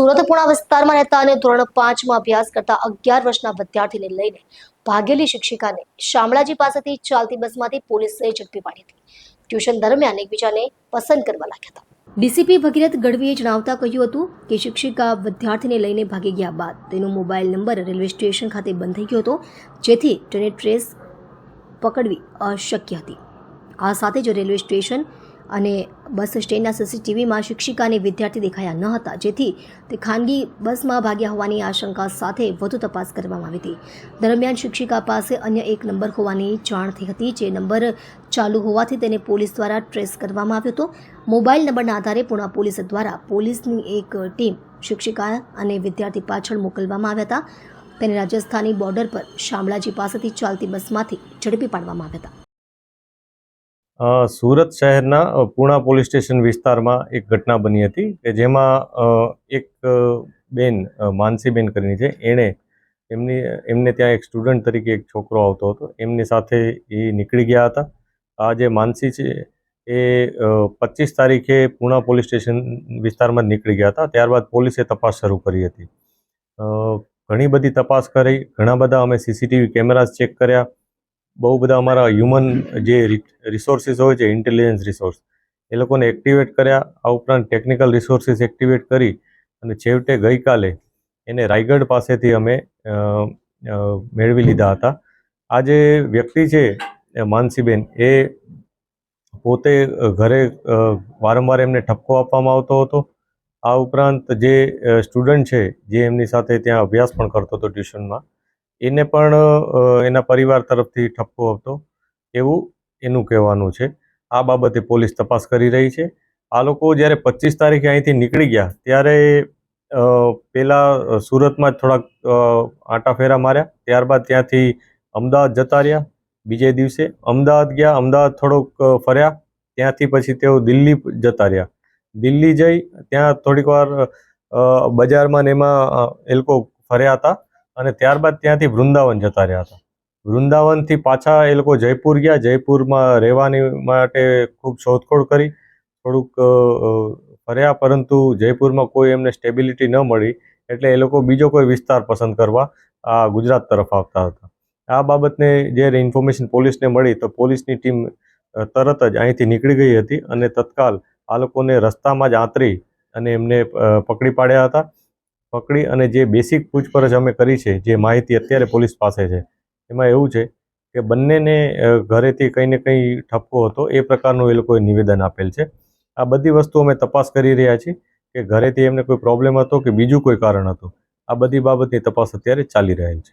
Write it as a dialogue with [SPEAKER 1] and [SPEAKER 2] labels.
[SPEAKER 1] સુરત પુણા વિસ્તારમાં રહેતા અને ધોરણ પાંચમાં અભ્યાસ કરતા અગિયાર વર્ષના વિદ્યાર્થીને લઈને ભાગેલી શિક્ષિકાને શામળાજી પાસેથી ચાલતી બસમાંથી પોલીસે ઝડપી પાડી હતી. ટ્યુશન દરમિયાન એકબીજાને પસંદ કરવા લાગ્યા હતા. ડીસીપી ભગીરથ ગઢવીએ જણાવતા કહ્યું હતું કે શિક્ષિકા વિદ્યાર્થીને લઈને ભાગી ગયા બાદ તેનો મોબાઈલ નંબર રેલવે સ્ટેશન ખાતે બંધ થઈ ગયો હતો, જેથી તેને ટ્રેસ પકડવી અશક્ય હતી. આ સાથે જ રેલવે સ્ટેશન અને બસ સ્ટેન્ડના સીસીટીવીમાં શિક્ષિકા અને વિદ્યાર્થી દેખાયા ન હતા. જેથી તે ખાનગી બસમાં ભાગ્યા હોવાની આશંકા સાથે વધુ તપાસ કરવામાં આવી હતી. દરમિયાન શિક્ષિકા પાસે અન્ય એક નંબર હોવાની જાણ થઈ હતી, જે નંબર ચાલુ હોવાથી તેને પોલીસ દ્વારા ટ્રેસ કરવામાં આવ્યો હતો. મોબાઈલ નંબરના આધારે પૂર્ણ પોલીસ દ્વારા પોલીસની એક ટીમ શિક્ષિકા અને વિદ્યાર્થી પાછળ મોકલવામાં આવ્યા હતા. તેને રાજસ્થાની બોર્ડર પર શામળાજી પાસેથી ચાલતી બસમાંથી ઝડપી પાડવામાં આવ્યા હતા.
[SPEAKER 2] સુરત શહેરના પૂણા પોલીસ સ્ટેશન વિસ્તારમાં એક ઘટના બની હતી કે જેમાં એક બેન માનસીબેન કરીને છે. એણે એમની, એમને ત્યાં એક સ્ટુડન્ટ તરીકે એક છોકરો આવતો હતો. એમની સાથે એ નીકળી ગયા હતા. આ જે માનસી છે એ પચીસ તારીખે પૂણા પોલીસ સ્ટેશન વિસ્તારમાં નીકળી ગયા હતા. ત્યારબાદ પોલીસે તપાસ શરૂ કરી હતી. ઘણી બધી તપાસ કરી. ઘણા બધા અમે સીસીટીવી કેમેરાઝ ચેક કર્યા. બહુ બધા અમારા હ્યુમન જે રિસોર્સિસ હોય છે ઇન્ટેલિજન્સ રિસોર્સ એ લોકોને એક્ટિવેટ કર્યા. આ ઉપરાંત ટેકનિકલ રિસોર્સિસ એક્ટિવેટ કરી અને છેવટે ગઈકાલે એને રાયગઢ પાસેથી અમે મેળવી લીધા હતા. આ જે વ્યક્તિ છે માનસીબેન, એ પોતે ઘરે વારંવાર એમને ઠપકો આપવામાં આવતો હતો. આ ઉપરાંત જે સ્ટુડન્ટ છે, જે એમની સાથે ત્યાં અભ્યાસ પણ કરતો હતો ટ્યુશનમાં એને પણ એના પરિવાર તરફથી ઠપકો હતો. એવું એનું કહેવાનું છે. આ બાબતે પોલીસ તપાસ કરી રહી છે. આ લોકો જ્યારે પચીસ તારીખે અહીંથી નીકળી ગયા, ત્યારે પહેલાં સુરતમાં જ થોડાક આંટાફેરા માર્યા. ત્યારબાદ ત્યાંથી અમદાવાદ જતા રહ્યા. બીજે દિવસે અમદાવાદ ગયા. અમદાવાદ થોડોક ફર્યા. ત્યાંથી પછી તેઓ દિલ્હી જતા રહ્યા. દિલ્હી જઈ ત્યાં થોડીક વાર બજારમાં ને એમાં એ લોકો ફર્યા હતા. અને ત્યારબાદ ત્યાંથી વૃંદાવન જતા રહ્યા હતા. વૃંદાવનથી પાછા એ લોકો જયપુર ગયા. જયપુરમાં રહેવાની માટે ખૂબ શોધખોળ કરી. થોડુંક ફર્યા, પરંતુ જયપુરમાં કોઈ એમને સ્ટેબિલિટી ન મળી, એટલે એ લોકો બીજો કોઈ વિસ્તાર પસંદ કરવા આ ગુજરાત તરફ આવતા હતા. આ બાબતને જ્યારે ઇન્ફોર્મેશન પોલીસને મળી, તો પોલીસની ટીમ તરત જ અહીંથી નીકળી ગઈ હતી અને તત્કાલ આ લોકોને રસ્તામાં જ આંતરી અને એમને પકડી પાડ્યા હતા. પકડી અને જે બેસિક પૂછપરછ અમે કરી છે, જે માહિતી અત્યારે પોલીસ પાસે છે, એમાં એવું છે કે બંનેને ઘરેથી કંઈ ને કંઈ ઠપકો હતો, એ પ્રકારનું એ લોકોએ નિવેદન આપેલ છે. આ બધી વસ્તુ અમે તપાસ કરી રહ્યા છીએ કે ઘરેથી એમને કોઈ પ્રોબ્લેમ હતો કે બીજું કોઈ કારણ હતું? આ બધી બાબતની તપાસ અત્યારે ચાલી રહેલ છે.